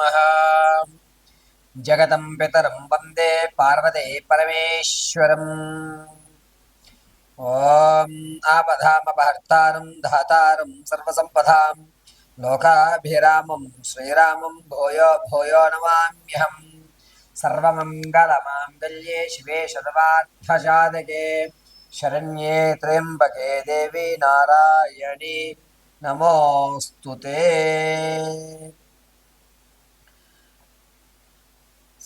ब्रह्मः। जगतं वंदे पार्वते परमेश्वरम्। ॐ आपधामपहर्तारं, धातारं सर्वसम्पदां लोकाभिरामं, श्रीरामं, भूयो भूयो नमाम्यहम्। सर्वमङ्गलमाङ्गल्ये शिवे सर्वार्थसाधके शरण्ये त्र्यम्बके देवी नारायणी। नमोऽस्तु ते।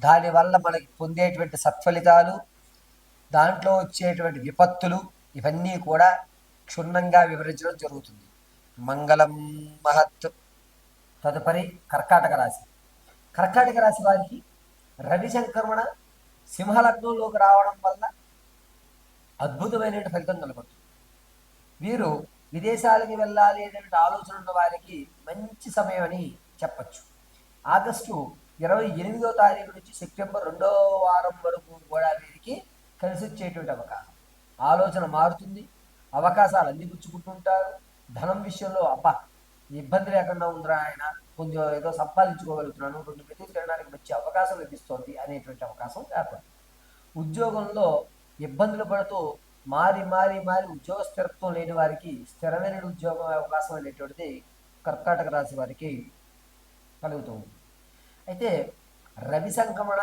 దానివల్ల మనకి పొందేటువంటి సత్ఫలితాలు దాంట్లో వచ్చేటువంటి విపత్తులు ఇవన్నీ కూడా క్షుణ్ణంగా వివరించడం జరుగుతుంది. మంగళం మహత్ తదుపరి కర్కాటక రాశి. కర్కాటక రాశి వారికి రవి సంక్రమణ సింహలగ్నంలోకి రావడం వల్ల అద్భుతమైన ఫలితం కలుగుతుంది వీరు విదేశాలకి వెళ్ళాలి అనేటువంటి ఆలోచన ఉన్న వారికి మంచి సమయం అని చెప్పచ్చు. ఆగస్టు ఇరవై ఎనిమిదో తారీఖు నుంచి సెప్టెంబర్ రెండో వారం వరకు కూడా వీరికి కలిసి వచ్చేటువంటి అవకాశం. ఆలోచన మారుతుంది అవకాశాలు అందిపుచ్చుకుంటుంటారు. ధనం విషయంలో అబ్బా ఇబ్బంది లేకుండా ఉందిరా ఆయన కొంచెం ఏదో సంపాదించుకోగలుగుతున్నాను రెండు మెతుకులు తినడానికి మంచి అవకాశం లభిస్తోంది అనేటువంటి అవకాశం ఏర్పడుతుంది. ఉద్యోగంలో ఇబ్బందులు పడుతూ మారి మారి మారి ఉద్యోగ స్థిరత్వం లేని వారికి స్థిరమైన ఉద్యోగం అవకాశం అనేటువంటిది కర్కాటక రాశి వారికి కలుగుతుంది అయితే రవి సంక్రమణ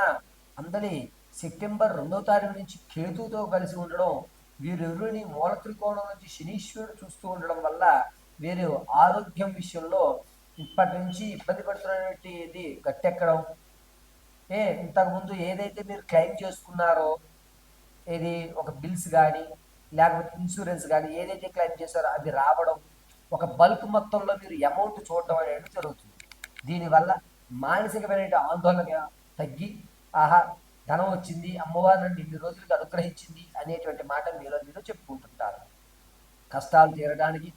అందరి సెప్టెంబర్ రెండో తారీఖు నుంచి కేతుతో కలిసి ఉండడం వీరెవరిని మూల త్రికోణం నుంచి శనీశ్వరుడు చూస్తూ ఉండడం వల్ల వీరు ఆరోగ్యం విషయంలో ఇప్పటి నుంచి ఇబ్బంది పడుతున్నటువంటిది గట్టెక్కడం. ఏ ఇంతకుముందు ఏదైతే మీరు క్లెయిమ్ చేసుకున్నారో ఏది ఒక బిల్స్ కానీ లేకపోతే ఇన్సూరెన్స్ కానీ ఏదైతే క్లెయిమ్ చేశారో అది రావడం ఒక బల్క్ మొత్తంలో మీరు అమౌంట్ చూడడం అనేది జరుగుతుంది. దీనివల్ల మానసికమైన ఆందోళన తగ్గి ఆహా ధనం వచ్చింది అమ్మవారు నన్ను ఇన్ని రోజులుగా అనుగ్రహించింది అనేటువంటి మాట మీలో మీరు చెప్పుకుంటుంటారు. కష్టాలు తీరడానికి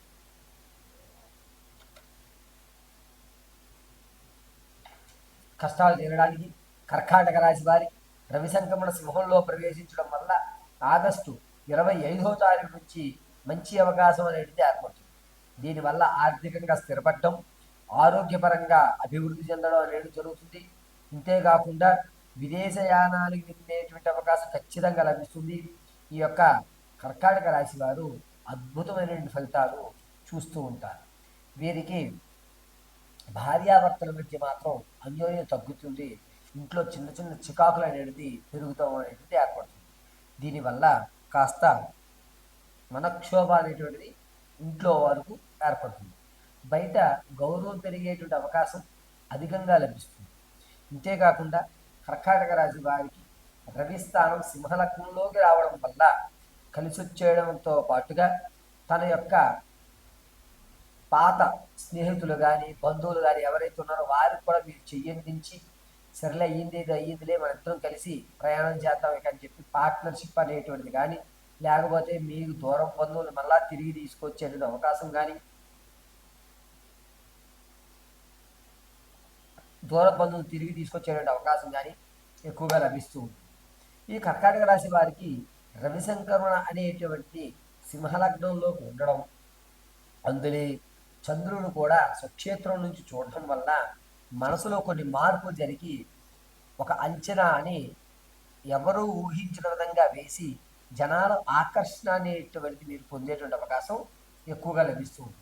కష్టాలు తీరడానికి కర్కాటక రాశి వారి రవి సంక్రమణ సింహంలో ప్రవేశించడం వల్ల ఆగస్టు ఇరవై ఐదో తారీఖు నుంచి మంచి అవకాశం అనేది ఏర్పడుతుంది. దీనివల్ల ఆర్థికంగా స్థిరపడడం ఆరోగ్యపరంగా అభివృద్ధి చెందడం అనేది జరుగుతుంది. ఇంతేకాకుండా విదేశయానానికి వెళ్ళేటువంటి అవకాశం ఖచ్చితంగా లభిస్తుంది. ఈ యొక్క కర్కాటక రాశి వారు అద్భుతమైనటువంటి ఫలితాలు చూస్తూ ఉంటారు. వీరికి భార్యాభర్తల మధ్య మాత్రం అన్యోన్యం తగ్గుతుంది. ఇంట్లో చిన్న చిన్న చికాకులు అనేది పెరుగుతాం అనేటువంటిది ఏర్పడుతుంది. దీనివల్ల కాస్త మనక్షోభ అనేటువంటిది ఇంట్లో వారికి ఏర్పడుతుంది. బయట గౌరవం పెరిగేటువంటి అవకాశం అధికంగా లభిస్తుంది. ఇంతేకాకుండా కర్కాటక రాశి వారికి రవి స్థానం సింహలగ్నంలోకి రావడం వల్ల కలిసొచ్చేయడంతో పాటుగా తన యొక్క పాత స్నేహితులు కానీ బంధువులు కానీ ఎవరైతే ఉన్నారో వారికి కూడా మీరు చెయ్యందించి సరేలే అయ్యింది ఇది అయ్యిందిలే మన ఇద్దరం కలిసి ప్రయాణం చేద్దాం ఇక అని చెప్పి పార్ట్నర్షిప్ అనేటువంటిది కానీ లేకపోతే మీకు దూరం బంధువులు మళ్ళా తిరిగి తీసుకొచ్చేటువంటి అవకాశం కానీ దూర బంధువులు తిరిగి తీసుకొచ్చేటువంటి అవకాశం కానీ ఎక్కువగా లభిస్తూ ఉంది. ఈ కర్కాటక రాశి వారికి రవి సంక్రమణ అనేటువంటి సింహలగ్నంలోకి ఉండడం అందులో చంద్రుడు కూడా స్వక్షేత్రం నుంచి చూడటం వల్ల మనసులో కొన్ని మార్పు జరిగి ఒక అంచనా అని ఎవరూ ఊహించిన విధంగా వేసి జనాల ఆకర్షణ అనేటువంటిది మీరు పొందేటువంటి అవకాశం ఎక్కువగా లభిస్తుంది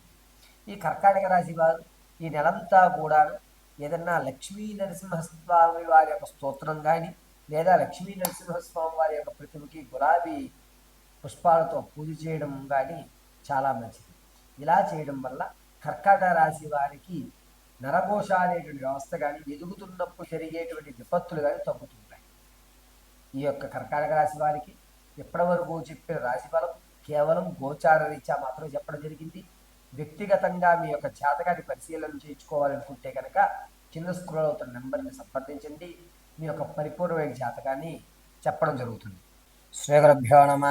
ఈ కర్కాటక రాశి వారు ఈ నెలంతా కూడా ఏదన్నా లక్ష్మీ నరసింహస్వామి వారి యొక్క స్తోత్రం కానీ లేదా లక్ష్మీ నరసింహస్వామి వారి యొక్క ప్రతిమకి గులాబీ పుష్పాలతో పూజ చేయడం కానీ చాలా మంచిది. ఇలా చేయడం వల్ల కర్కాటక రాశి వారికి నరఘోష అనేటువంటి వ్యవస్థ కానీ ఎదుగుతున్నప్పుడు జరిగేటువంటి విపత్తులు కానీ తగ్గుతుంటాయి. ఈ యొక్క కర్కాటక రాశి వారికి ఎప్పటి వరకు చెప్పిన రాశి ఫలం కేవలం గోచార రీత్యా మాత్రమే చెప్పడం జరిగింది. వ్యక్తిగతంగా మీ యొక్క జాతకాన్ని పరిశీలన చేయించుకోవాలనుకుంటే కనుక కింద స్క్రోల్ అవుతున్న నెంబర్ని సంప్రదించండి. మీ యొక్క పరిపూర్ణమైన జాతకాన్ని చెప్పడం జరుగుతుంది. శ్రీగురుభ్యో నమ.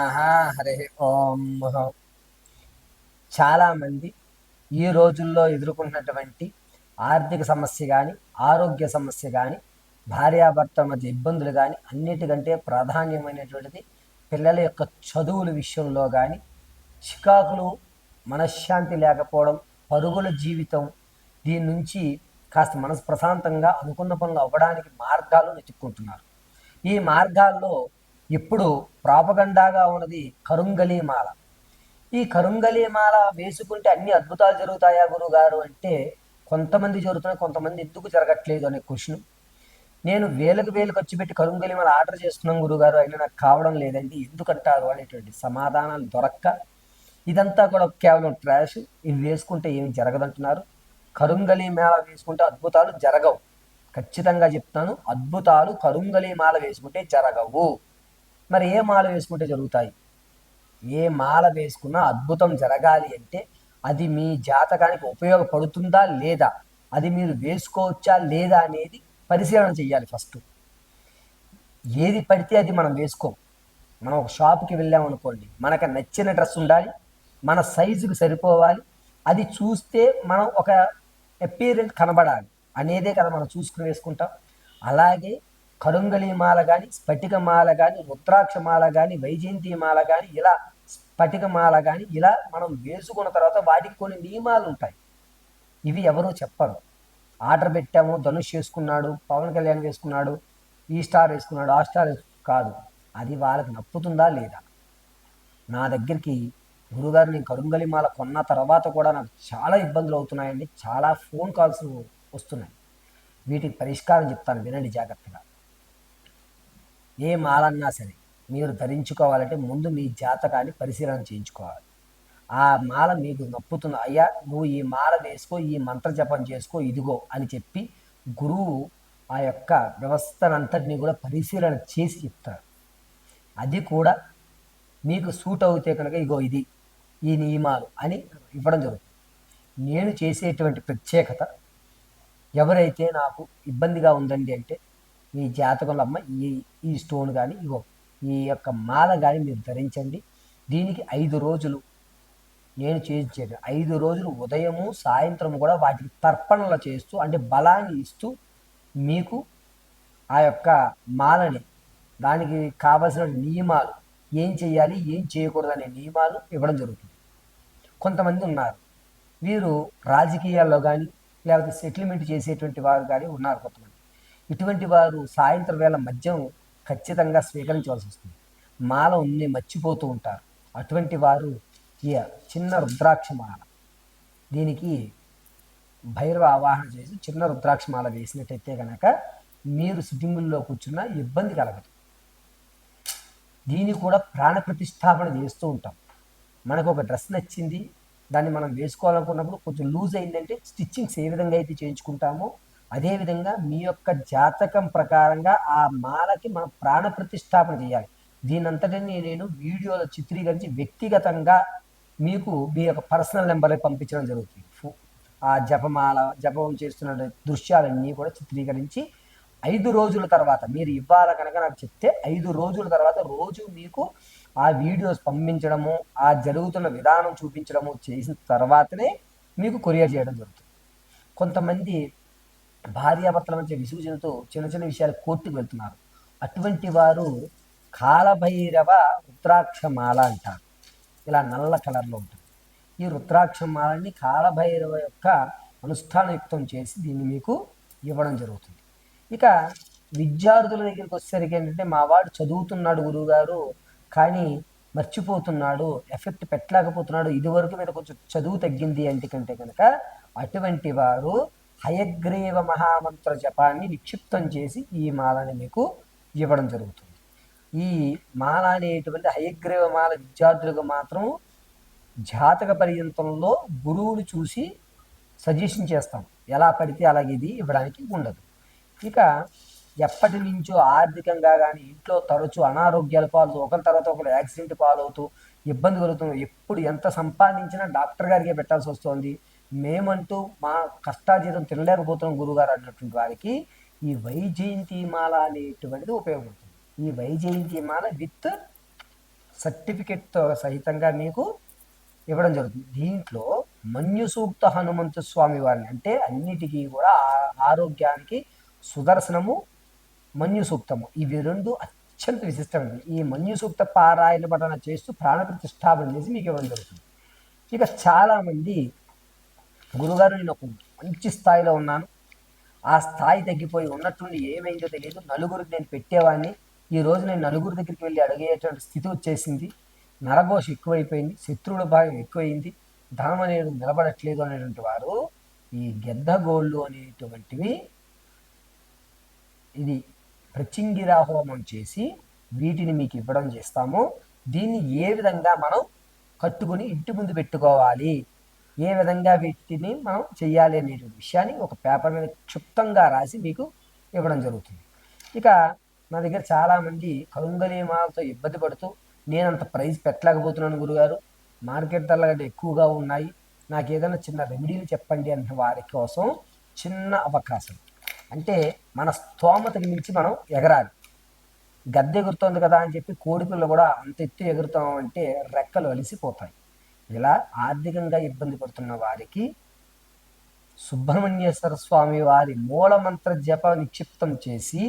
హరి ఓం. చాలామంది ఈ రోజుల్లో ఎదుర్కొంటున్నటువంటి ఆర్థిక సమస్య కానీ ఆరోగ్య సమస్య కానీ భార్యాభర్త మధ్య ఇబ్బందులు కానీ అన్నిటికంటే ప్రాధాన్యమైనటువంటిది పిల్లల యొక్క చదువుల విషయంలో కానీ చికాకులు మనశ్శాంతి లేకపోవడం పరుగుల జీవితం దీని నుంచి కాస్త మనసు ప్రశాంతంగా అనుకున్న పనులు అవ్వడానికి మార్గాలు వెతుక్కుంటున్నారు ఈ మార్గాల్లో ఇప్పుడు ప్రాపగండాగా ఉన్నది కరుంగలీమాల ఈ కరుంగలీమాల వేసుకుంటే అన్ని అద్భుతాలు జరుగుతాయా గురుగారు అంటే కొంతమంది జరుగుతున్నాయి కొంతమంది ఎందుకు జరగట్లేదు అనే క్వశ్చన్. నేను వేలకు వేలు ఖర్చు పెట్టి కరుంగలీమాల ఆర్డర్ చేస్తున్నాం గురుగారు అయినా నాకు కావడం లేదండి. ఎందుకంటారు అనేటువంటి సమాధానాలు దొరక్క ఇదంతా కూడా కేవలం ట్రాష్ ఇవి వేసుకుంటే ఏమి జరగదంటున్నారు. కరుంగలి మాల వేసుకుంటే అద్భుతాలు జరగవు. ఖచ్చితంగా చెప్తాను అద్భుతాలు కరుంగలి మాల వేసుకుంటే జరగవు. మరి ఏ మాల వేసుకుంటే జరుగుతాయి? ఏ మాల వేసుకున్నా అద్భుతం జరగాలి అంటే అది మీ జాతకానికి ఉపయోగపడుతుందా లేదా? అది మీరు వేసుకోవచ్చా లేదా అనేది పరిశీలన చేయాలి ఫస్ట్. ఏది పడితే అది మనం వేసుకోం. మనం ఒక షాప్కి వెళ్ళామనుకోండి మనకు నచ్చిన డ్రెస్ ఉండాలి మన సైజుకి సరిపోవాలి. అది చూస్తే మనం ఒక అపీరెంట్ కనబడాలి అనేదే కదా మనం చూసుకుని వేసుకుంటాం. అలాగే కరుంగలి మాల కానీ స్ఫటిక మాల కానీ రుద్రాక్ష మాల కానీ వైజయంతి మాల కానీ ఇలా స్ఫటిక మాల కానీ ఇలా మనం వేసుకున్న తర్వాత వాటికి కొన్ని నియమాలు ఉంటాయి. ఇవి ఎవరూ చెప్పరు. ఆర్డర్ పెట్టాము ధనుష్ వేసుకున్నాడు పవన్ కళ్యాణ్ వేసుకున్నాడు ఈ స్టార్ వేసుకున్నాడు ఆ స్టార్ కాదు అది వాళ్ళకి నప్పుతుందా లేదా? నా దగ్గరికి గురుగారు నేను కరుంగలి మాల కొన్న తర్వాత కూడా నాకు చాలా ఇబ్బందులు అవుతున్నాయండి. చాలా ఫోన్ కాల్స్ వస్తున్నాయి. వీటికి పరిష్కారం చెప్తాను. వినండి జాగ్రత్తగా. ఏ మాలన్నా సరే మీరు ధరించుకోవాలంటే ముందు మీ జాతకాన్ని పరిశీలన చేయించుకోవాలి. ఆ మాల మీకు నప్పుతుంది. అయ్యా నువ్వు ఈ మాల వేసుకో ఈ మంత్ర జపం చేసుకో ఇదిగో అని చెప్పి గురువు ఆ యొక్క వ్యవస్థనంతటినీ కూడా పరిశీలన చేసి చెప్తారు అది కూడా మీకు సూట్ అవుతే కనుక ఇగో ఇది ఈ నియమాలు అని ఇవ్వడం జరుగుతుంది. నేను చేసేటువంటి ప్రత్యేకత ఎవరైతే నాకు ఇబ్బందిగా ఉందండి అంటే మీ జాతకంలో అమ్మ ఈ ఈ స్టోన్ కానీ ఇగో ఈ యొక్క మాల కానీ మీరు ధరించండి. దీనికి ఐదు రోజులు నేను చేయించాను ఐదు రోజులు ఉదయము సాయంత్రం కూడా వాటికి తర్పణలు చేస్తూ అంటే బలాన్ని ఇస్తూ మీకు ఆ యొక్క మాలని దానికి కావలసిన నియమాలు ఏం చేయాలి ఏం చేయకూడదు అనే నియమాలు ఇవ్వడం జరుగుతుంది. కొంతమంది ఉన్నారు. వీరు రాజకీయాల్లో కానీ లేకపోతే సెటిల్మెంట్ చేసేటువంటి వారు కానీ ఉన్నారు కొంతమంది. ఇటువంటి వారు సాయంత్రం వేళ మద్యం ఖచ్చితంగా స్వీకరించవలసి వస్తుంది. మాల ఉన్ని మర్చిపోతూ ఉంటారు. అటువంటి వారు ఈ చిన్న రుద్రాక్ష మాల. దీనికి భైరవ ఆవాహన చేసి చిన్న రుద్రాక్ష మాల వేసినట్టయితే కనుక మీరు సిట్టింగుల్లో కూర్చున్న ఇబ్బంది కలగదు. దీన్ని కూడా ప్రాణ ప్రతిష్టాపన చేస్తూ ఉంటాం. మనకు ఒక డ్రెస్ నచ్చింది దాన్ని మనం వేసుకోవాలనుకున్నప్పుడు కొంచెం లూజ్ అయిందంటే స్టిచ్చింగ్స్ ఏ విధంగా అయితే చేయించుకుంటామో అదేవిధంగా మీ యొక్క జాతకం ప్రకారంగా ఆ మాలకి మనం ప్రాణ ప్రతిష్టాపన చేయాలి. దీనంతటిని నేను వీడియోలో చిత్రీకరించి వ్యక్తిగతంగా మీకు మీ యొక్క పర్సనల్ నెంబర్కి పంపించడం జరుగుతుంది. ఆ జపమాల జపం చేస్తున్న దృశ్యాలన్నీ కూడా చిత్రీకరించి ఐదు రోజుల తర్వాత మీరు ఇవ్వాల కనుక నాకు చెప్తే ఐదు రోజుల తర్వాత రోజు మీకు ఆ వీడియోస్ పంపించడము ఆ జరుగుతున్న విధానం చూపించడము చేసిన తర్వాతనే మీకు కొరియర్ చేయడం జరుగుతుంది. కొంతమంది భార్యాభర్తల మధ్య విసూచనతో చిన్న చిన్న విషయాలు కోర్టుకు వెళ్తున్నారు. అటువంటి వారు కాలభైరవ రుద్రాక్షమాల అంటారు. ఇలా నల్ల కలర్లో ఉంటుంది. ఈ రుద్రాక్షమాలని కాలభైరవ యొక్క అనుష్ఠానయుక్తం చేసి దీన్ని మీకు ఇవ్వడం జరుగుతుంది. ఇక విద్యార్థుల దగ్గరికి వచ్చేసరికి ఏంటంటే మా వాడు చదువుతున్నాడు గురువుగారు కానీ మర్చిపోతున్నాడు ఎఫెక్ట్ పెట్టలేకపోతున్నాడు ఇదివరకు మీద కొంచెం చదువు తగ్గింది అంటే కంటే కనుక అటువంటి వారు హయగ్రీవ మహామంత్ర జపాన్ని నిక్షిప్తం చేసి ఈ మాలని మీకు ఇవ్వడం జరుగుతుంది. ఈ మాల అనేటువంటి హయగ్రీవ మాల విద్యార్థులకు మాత్రం జాతక పర్యంతంలో గురువులు చూసి సజెషన్ చేస్తాం. ఎలా పడితే అలాగే ఇది ఇవ్వడానికి ఉండదు. ఇక ఎప్పటి నుంచో ఆర్థికంగా కానీ ఇంట్లో తరచూ అనారోగ్యాల పాలు ఒకరి తర్వాత ఒకరు యాక్సిడెంట్ పాలవుతూ ఇబ్బంది కలుగుతుంది ఎప్పుడు ఎంత సంపాదించినా డాక్టర్ గారికే పెట్టాల్సి వస్తుంది. మేమంటూ మా కష్టాజీతం తినలేకపోతున్నాం గురుగారు అన్నటువంటి వారికి ఈ వైజయంతి మాల అనేటువంటిది ఉపయోగపడుతుంది. ఈ వైజయంతి మాల విత్ సర్టిఫికెట్తో సహితంగా మీకు ఇవ్వడం జరుగుతుంది. దీంట్లో మన్యుసూక్త హనుమంత హనుమంతు స్వామి వారిని అంటే అన్నిటికీ కూడా ఆరోగ్యానికి సుదర్శనము మన్యు సూక్తము ఇవి రెండు అత్యంత విశిష్టమైనవి. ఈ మన్యు సూక్త పారాయణ పఠన చేస్తూ ప్రాణ ప్రతిష్టాపన చేసి మీకు ఇవ్వడం జరుగుతుంది. ఇక చాలామంది గురుగారు నేను ఒక మంచి స్థాయిలో ఉన్నాను. ఆ స్థాయి తగ్గిపోయి ఉన్నట్టుండి ఏమైందో తెలియదు. నలుగురికి నేను పెట్టేవాడిని. ఈ రోజు నేను నలుగురు దగ్గరికి వెళ్ళి అడిగేటువంటి స్థితి వచ్చేసింది. నరఘోష ఎక్కువైపోయింది. శత్రువుల భాగం ఎక్కువైంది. ధనం అనేది నిలబడట్లేదు అనేటువంటి వారు ఈ గెద్దగోళ్ళు అనేటువంటివి ఇది ప్రచింగిరా హోమం చేసి వీటిని మీకు ఇవ్వడం చేస్తాము. దీన్ని ఏ విధంగా మనం కట్టుకుని ఇంటి ముందు పెట్టుకోవాలి? ఏ విధంగా వీటిని మనం చేయాలి అనే విషయాన్ని ఒక పేపర్ మీద క్షుప్తంగా రాసి మీకు ఇవ్వడం జరుగుతుంది. ఇక నా దగ్గర చాలామంది కరుంగలీమాలతో ఇబ్బంది పడుతూ నేను అంత ప్రైజ్ పెట్టలేకపోతున్నాను గురుగారు. మార్కెట్ ధరలు కంటే ఎక్కువగా ఉన్నాయి. నాకు ఏదైనా చిన్న రెమెడీలు చెప్పండి అన్న వారి కోసం చిన్న అవకాశం. అంటే మన స్తోమతకి మించి మనం ఎగరాలి. గద్దె ఎగురుతోంది కదా అని చెప్పి కోడిపిల్ల కూడా అంత ఎత్తు ఎగురుతాం అంటే రెక్కలు అలిసిపోతాయి. ఇలా ఆర్థికంగా ఇబ్బంది పడుతున్న వారికి సుబ్రహ్మణ్యేశ్వర స్వామి వారి మూలమంత్ర జప నిక్షిప్తం చేసి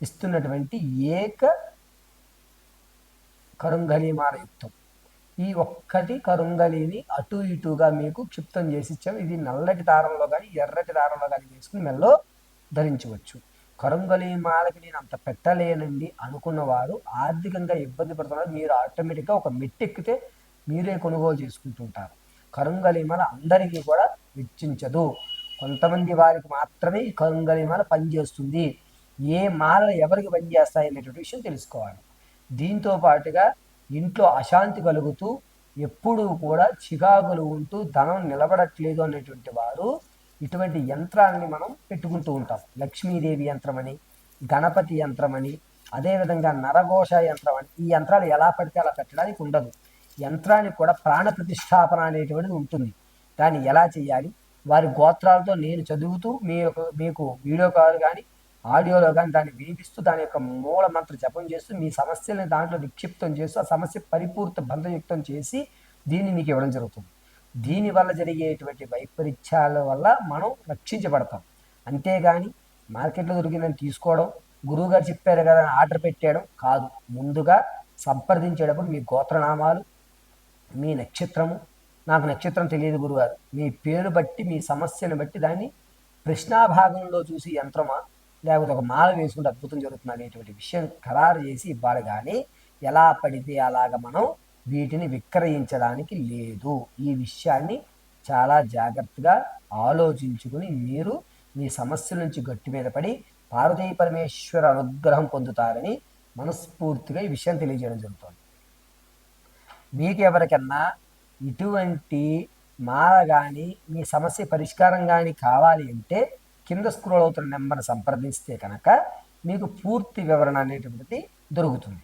ఇస్తున్నటువంటి ఏక కరుంగలీమాల యుక్తం ఈ ఒక్కటి కరుంగళిని అటు ఇటుగా మీకు క్షిప్తం చేసి ఇచ్చాం ఇది నల్లటి దారంలో కానీ ఎర్రటి దారంలో కానీ వేసుకుని మెల్లో ధరించవచ్చు. కరుంగలి మాలకి నేను అంత పెట్టలేనండి అనుకున్నవారు ఆర్థికంగా ఇబ్బంది పడుతున్నారు. మీరు ఆటోమేటిక్గా ఒక మెట్టు ఎక్కితే మీరే కొనుగోలు చేసుకుంటుంటారు. కరుంగలిమల అందరికీ కూడా వెచ్చించదు. కొంతమంది వారికి మాత్రమే ఈ పనిచేస్తుంది. ఏ మాల ఎవరికి పనిచేస్తాయి అనేటువంటి విషయం తెలుసుకోవాలి. దీంతో పాటుగా ఇంట్లో అశాంతి కలుగుతూ ఎప్పుడూ కూడా చికాకులు ఉంటూ ధనం నిలబడట్లేదు అనేటువంటి వారు ఇటువంటి యంత్రాలని మనం పెట్టుకుంటూ ఉంటాం. లక్ష్మీదేవి యంత్రం అని గణపతి యంత్రం అని అదేవిధంగా నరఘోష యంత్రం అని ఈ యంత్రాలు ఎలా పడితే అలా పెట్టడానికి ఉండదు. యంత్రానికి కూడా ప్రాణ ప్రతిష్టాపన అనేటువంటిది ఉంటుంది. దాన్ని ఎలా చేయాలి? వారి గోత్రాలతో నేను చదువుతూ మీ యొక్క మీకు వీడియో కాల్ కానీ ఆడియోలో కానీ దాన్ని వినిపిస్తూ దాని యొక్క మూల మంత్ర జపం చేస్తూ మీ సమస్యల్ని దాంట్లో నిక్షిప్తం చేస్తూ ఆ సమస్య పరిపూర్త బంధయుక్తం చేసి దీన్ని మీకు ఇవ్వడం జరుగుతుంది. దీనివల్ల జరిగేటువంటి వైపరీత్యాల వల్ల మనం రక్షించబడతాం. అంతేగాని మార్కెట్లో దొరికిందని తీసుకోవడం గురువుగారు చెప్పారు కదా ఆర్డర్ పెట్టేయడం కాదు. ముందుగా సంప్రదించేటప్పుడు మీ గోత్రనామాలు మీ నక్షత్రము నాకు నక్షత్రం తెలియదు గురుగారు. మీ పేరు బట్టి మీ సమస్యను బట్టి దాన్ని ప్రశ్నాభాగంలో చూసి యంత్రమా లేకపోతే ఒక మాల వేసుకుంటే అద్భుతం జరుగుతుంది అనేటువంటి విషయం ఖరారు చేసి ఇవ్వాలి. కానీ ఎలా పడితే అలాగ మనం వీటిని విక్రయించడానికి లేదు. ఈ విషయాన్ని చాలా జాగ్రత్తగా ఆలోచించుకుని మీరు మీ సమస్యల నుంచి గట్టి మీద పడి పార్వతీ పరమేశ్వర అనుగ్రహం పొందుతారని మనస్ఫూర్తిగా ఈ విషయం తెలియజేయడం జరుగుతుంది. మీకు ఎవరికన్నా ఇటువంటి మాల కానీ మీ సమస్య పరిష్కారం కానీ కావాలి అంటే కింద స్క్రోల్ అవుతున్న నెంబర్ సంప్రదిస్తే కనుక మీకు పూర్తి వివరణ అనేటువంటిది దొరుకుతుంది.